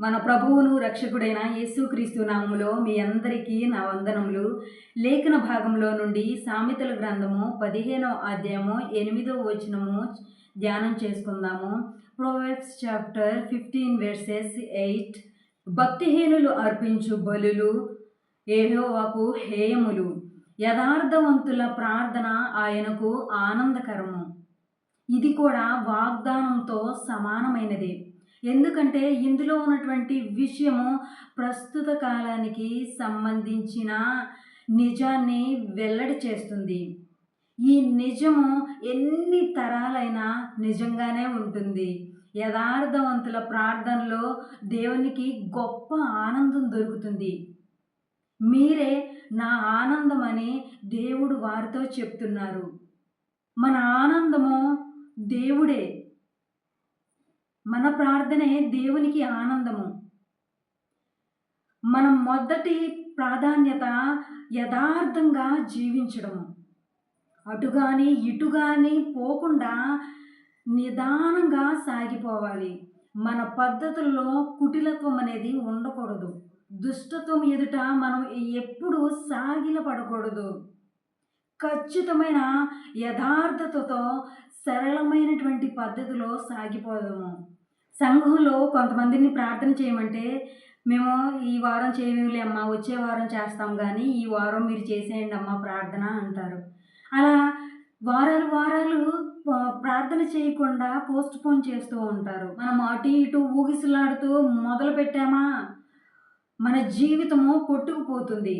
మన ప్రభువును రక్షకుడైన యేసుక్రీస్తు నామములో మీ అందరికీ నా వందనములు. లేఖన భాగంలో నుండి సామెతల గ్రంథము పదిహేనవ అధ్యాయము ఎనిమిదో వచనము ధ్యానం చేసుకుందాము. Proverbs chapter fifteen verses eight భక్తిహీనులు అర్పించు బలులు ఏహోవాకు హేయములు. యథార్థవంతుల ప్రార్థన ఆయనకు ఆనందకరము. ఇది కూడా వాగ్దానంతో సమానమైనది. ఎందుకంటే ఇందులో ఉన్నటువంటి విషయము ప్రస్తుత కాలానికి సంబంధించిన నిజాన్ని వెల్లడి చేస్తుంది. ఈ నిజము ఎన్ని తరాలైనా నిజంగానే ఉంటుంది. యథార్థవంతుల ప్రార్థనలో దేవునికి గొప్ప ఆనందం దొరుకుతుంది. మీరే నా ఆనందం అని దేవుడు వారితో చెప్తున్నారు. మన ఆనందము దేవుడే. మన ప్రార్థనే దేవునికి ఆనందము. మనం మొదటి ప్రాధాన్యత యథార్థంగా జీవించడము. అటుగాని ఇటుగాని పోకుండా నిదానంగా సాగిపోవాలి. మన పద్ధతుల్లో కుటిలత్వం అనేది ఉండకూడదు. దుష్టత్వం ఎదుట మనం ఎప్పుడూ సాగిల పడకూడదు. ఖచ్చితమైన యథార్థతతో సరళమైనటువంటి పద్ధతిలో సాగిపోదాము. సంఘంలో కొంతమందిని ప్రార్థన చేయమంటే మేము ఈ వారం చేయలే అమ్మా వచ్చే వారం చేస్తాం కానీ ఈ వారం మీరు చేసేయండి అమ్మా ప్రార్థన అంటారు. అలా వారాలు వారాలు ప్రార్థన చేయకుండా పోస్ట్ పోన్ చేస్తూ ఉంటారు. మనం అటు ఇటు ఊగిసలాడుతూ మొదలు పెట్టామా? మన జీవితము కొట్టుకుపోతుంది.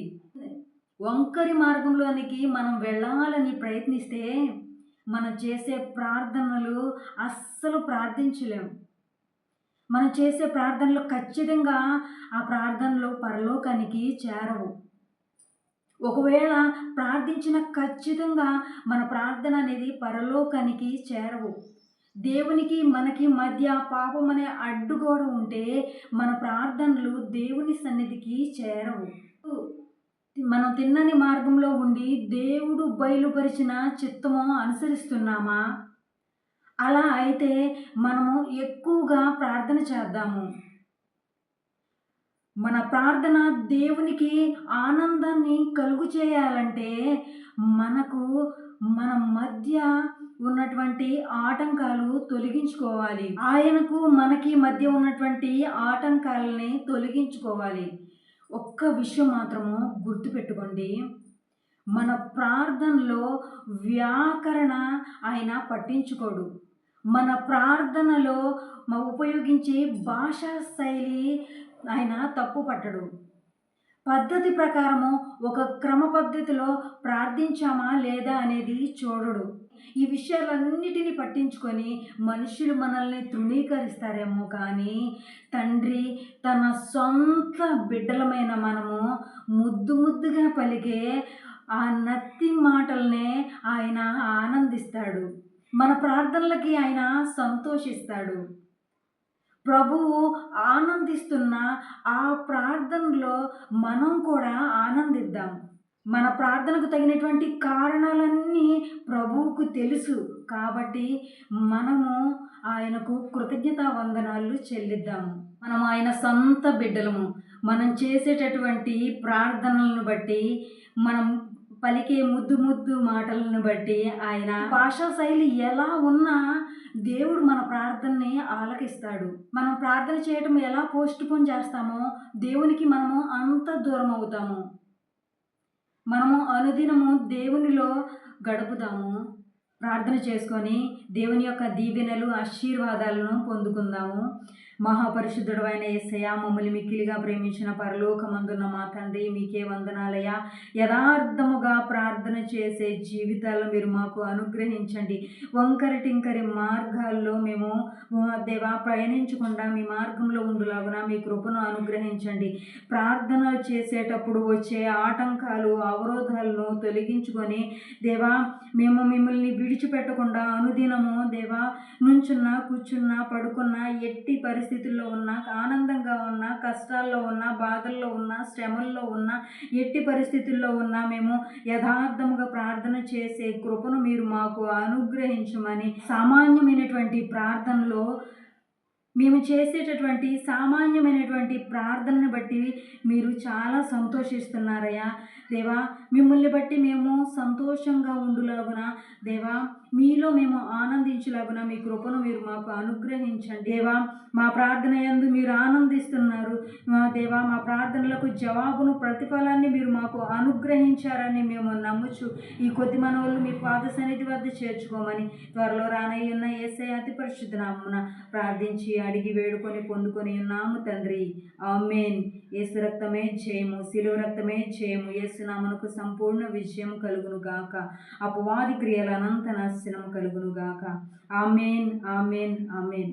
వంకరి మార్గంలోనికి మనం వెళ్ళాలని ప్రయత్నిస్తే మనం చేసే ప్రార్థనలు అస్సలు ప్రార్థించలేము మనం చేసే ప్రార్థనలు ఖచ్చితంగా ఆ ప్రార్థనలు పరలోకానికి చేరవు. ఒకవేళ ప్రార్థించిన ఖచ్చితంగా మన ప్రార్థన అనేది పరలోకానికి చేరవు. దేవునికి మనకి మధ్య పాపం అనే అడ్డుగోడ ఉంటే మన ప్రార్థనలు దేవుని సన్నిధికి చేరవు. మనం తిన్నని మార్గంలో ఉండి దేవుడు బయలుపరిచిన చిత్తము అనుసరిస్తున్నామా? అలా అయితే మనము ఎక్కువగా ప్రార్థన చేద్దాము. మన ప్రార్థన దేవునికి ఆనందాన్ని కలుగు చేయాలంటే మనకు మన మధ్య ఉన్నటువంటి ఆటంకాలు తొలగించుకోవాలి. ఆయనకు మనకి మధ్య ఉన్నటువంటి ఆటంకాలని తొలగించుకోవాలి. ఒక్క విషయం మాత్రము గుర్తుపెట్టుకోండి. మన ప్రార్థనలో వ్యాకరణ ఆయన పట్టించుకోడు. మన ప్రార్థనలో ఉపయోగించే భాషా శైలి ఆయన తప్పు పట్టడు. పద్ధతి ప్రకారము ఒక క్రమ పద్ధతిలో ప్రార్థించామా లేదా అనేది చూడడు. ఈ విషయాలన్నిటిని పట్టించుకొని మనుషులు మనల్ని తృణీకరిస్తారేమో కానీ తండ్రి తన సొంత బిడ్డలమైన మనము ముద్దు ముద్దుగా పలికే ఆ నత్తి మాటలనే ఆయన ఆనందిస్తాడు. మన ప్రార్థనలకి ఆయన సంతోషిస్తాడు. ప్రభువు ఆనందిస్తున్న ఆ ప్రార్థనలో మనం కూడా ఆనందిద్దాం. మన ప్రార్థనకు తగినటువంటి కారణాలన్నీ ప్రభువుకు తెలుసు. కాబట్టి మనము ఆయనకు కృతజ్ఞతా వందనాలు చెల్లిద్దాము మనం ఆయన సొంత బిడ్డలము. మనం చేసేటటువంటి ప్రార్థనలను బట్టి మనం పలికే ముద్దు ముద్దు మాటలను బట్టి ఆయన భాషా శైలి ఎలా ఉన్నా దేవుడు మన ప్రార్థనని ఆలకిస్తాడు. మనం ప్రార్థన చేయటం ఎలా పోస్ట్ పోన్ చేస్తామో దేవునికి మనము అంత దూరం అవుతాము మనము అనుదినము దేవునిలో గడుపుదాము ప్రార్థన చేసుకొని దేవుని యొక్క దీవెనలు ఆశీర్వాదాలను పొందుకుందాము. మహాపరిశుద్ధుడు అయిన ఏసయ మమ్మల్ని మిక్కిలిగా ప్రేమించిన పరలోకమందున్న మా తండ్రి మీకే వందనాలయ యథార్థముగా ప్రార్థన చేసే జీవితాలను మీరు మాకు అనుగ్రహించండి. వంకరి టింకరి మార్గాల్లో మేము దేవా ప్రయాణించకుండా మీ మార్గంలో ఉండులాగున మీ కృపను అనుగ్రహించండి. ప్రార్థన చేసేటప్పుడు వచ్చే ఆటంకాలు అవరోధాలను తొలగించుకొని దేవా మేము మిమ్మల్ని విడిచిపెట్టకుండా అనుదినము దేవా నుంచున్న కూర్చున్న పడుకున్న ఎట్టి పరిస్థితి పరిస్థితుల్లో ఉన్నా ఆనందంగా ఉన్నా కష్టాల్లో ఉన్నా బాధల్లో ఉన్నా శ్రమల్లో ఉన్నా ఎట్టి పరిస్థితుల్లో ఉన్నా మేము యథార్థముగా ప్రార్థన చేసే కృపను మీరు మాకు అనుగ్రహించమని సామాన్యమైనటువంటి ప్రార్థనలో మేము చేసేటటువంటి సామాన్యమైనటువంటి ప్రార్థనను బట్టి మీరు చాలా సంతోషిస్తున్నారయ్యా. దేవా మిమ్మల్ని బట్టి మేము సంతోషంగా ఉండులాగున. దేవా మీలో మేము ఆనందించలాగున మీ కృపను మీరు మాకు అనుగ్రహించండి. దేవా మా ప్రార్థన యందు మీరు ఆనందిస్తున్నారు. మా దేవా మా ప్రార్థనలకు జవాబును ప్రతిఫలాన్ని మీరు మాకు అనుగ్రహించారని మేము నమ్ముచు ఈ కొద్ది మనవులు మీ పాద సన్నిధి వద్ద చేర్చుకోమని త్వరలో రానయ్యున్న ఏసై అతి పరిశుద్ధ నామున ప్రార్థించి అడిగి వేడుకొని పొందుకొని ఉన్నాము తండ్రి. ఆమెన్. యేసు రక్తమే జయము శిలువ రక్తమే జయము యేసునామనకు సంపూర్ణ విజయం కలుగును గాక. అపవాది క్రియల అనంత నాశనం కలుగును గాక. Amen amen amen.